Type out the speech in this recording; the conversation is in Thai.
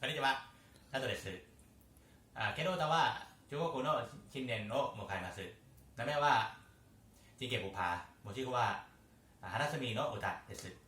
こんにちは、ナトです。あケロータは中国の新年を迎えます。名前は、ジンケブパー、もしくは、あ花摘みの歌です。